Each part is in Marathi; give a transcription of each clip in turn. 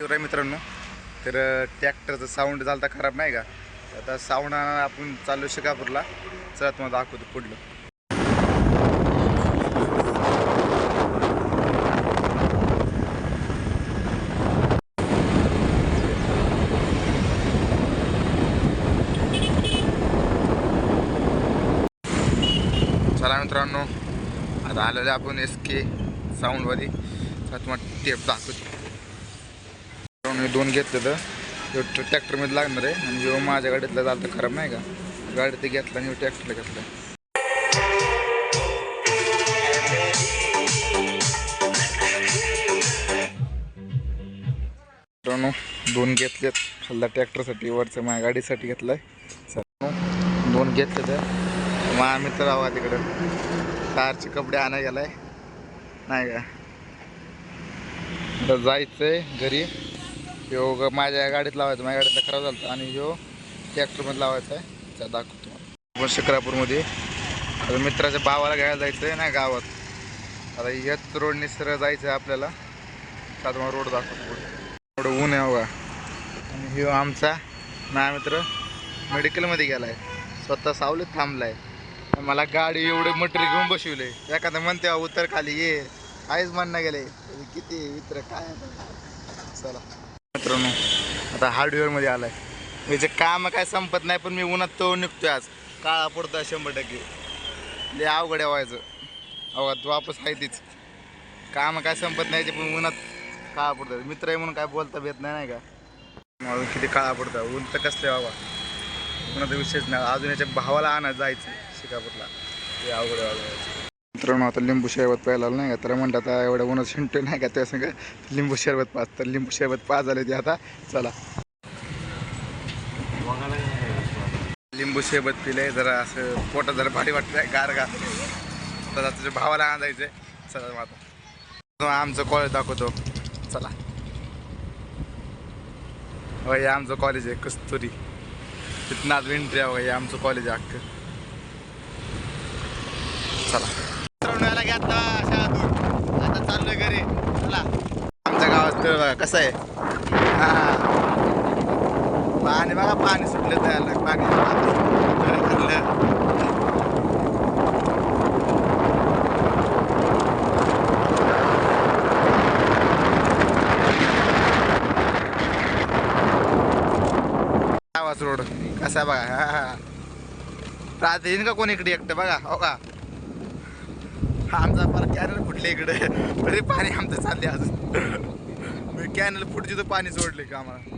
मित्रांनो तर ट्रॅक्टरचा साऊंड झाला तर खराब नाही का? आता साऊंड आपण चालू शिकापूरला. चला तुम्हाला दाखवतो पुढलं. चला मित्रांनो आता आलेलं आपण एस के साऊंडमध्ये आता तुम्हाला टेप दाखवतो. आम्ही दोन घेतलं तर ट्रॅक्टरमध्ये लागणार. आहे आणि जेव्हा माझ्या गाडीतला झालं तर खराब नाही का? गाडी ते घेतलं आणि ट्रॅक्टरला घेतलं. मित्रांनो दोन घेतलेत. हल्ला ट्रॅक्टरसाठी वरचं माझ्या गाडीसाठी घेतलाय. चला, दोन घेतले तर माझा मित्र आवा तिकडं. कारचे कपडे आणाय गेलाय. नाही का? आता जायचंय घरी. ह्यो माझ्या गाडीत लावायचं माझ्या गाडीतला खराब झालं होता आणि ह्यो ट्रॅक्टरमध्ये लावायचा आहे. त्या दाखवतो आपण शिक्रापूरमध्ये आता मित्राच्या भावाला घ्यायला जायचं आहे ना गावात. आता याच रोडने सरळ जायचं आहे आपल्याला. आता तुम्हाला रोड दाखवतो थोडं एवढं ऊन आहे बघा. आणि ह्यो आमचा माझा मित्र मेडिकलमध्ये गेला आहे स्वतः सावलीत थांबला आहे मला गाडी एवढे मटेरियल घेऊन बसवले एखादं म्हणते उतर खाली ये. आईच म्हणणं गेले किती मित्र काय चला. मित्रांनो आता हार्डवेअरमध्ये आला आहे म्हणजे काम काय संपत नाही पण मी उन्हात तो निघतोय आज. काळा पडतोय शंभर टक्के. लय अवघड व्हायचं. अवघात वापस आहे तीच. काम काय संपत नाही ते पण उन्हात काळा पडतं मित्र आहे म्हणून काय बोलता येत नाही का? मला किती काळा पडतं ऊन तर कसले बाबा. उन्हाचा विषयच नाही. अजून याच्या भावाला आणत जायचं शिकापूरला. ते अवघड आहे मित्रांनो आता लिंबू शरबत प्यायला नाही का? तर म्हणतात आता एवढं उन्हात शिंटो नाही का? त्या संग लिंबू शरबत पाच तर लिंबू शरबत पाच झाले ते आता. चला. लिंबू शरबत पिलंय जरा असं पोटात जरा भारी वाटतंय गार गार. तर तुझ्या भावाला आणायचंय. चला मग आमचं कॉलेज दाखवतो. चला. होय हे आमचं कॉलेज आहे कस्तुरी. तिथनं आज विंट्री आहे हे आमचं कॉलेज आहे अख्खं. चला. आता अशा शाळेतून आता चाललोय घरी. चला. आमच्या गावात तळ बघा कसं आहे? हा पाणी बघा पाणी सुटलं तयार पाणी तळ रोड. कसा बघा? हा हा. राहते येईन का कोण इकडे एकटं? बघा हो का? हा आमचा परत कॅनल फुटले इकडे. तरी पाणी आमचं चालले अजून. मी कॅनल फुटची तर पाणी सोडले का आम्हाला.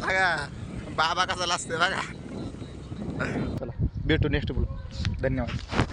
बघा बाबा कसा लागते बघा. चला भेटू नेक्स्ट बोलू धन्यवाद.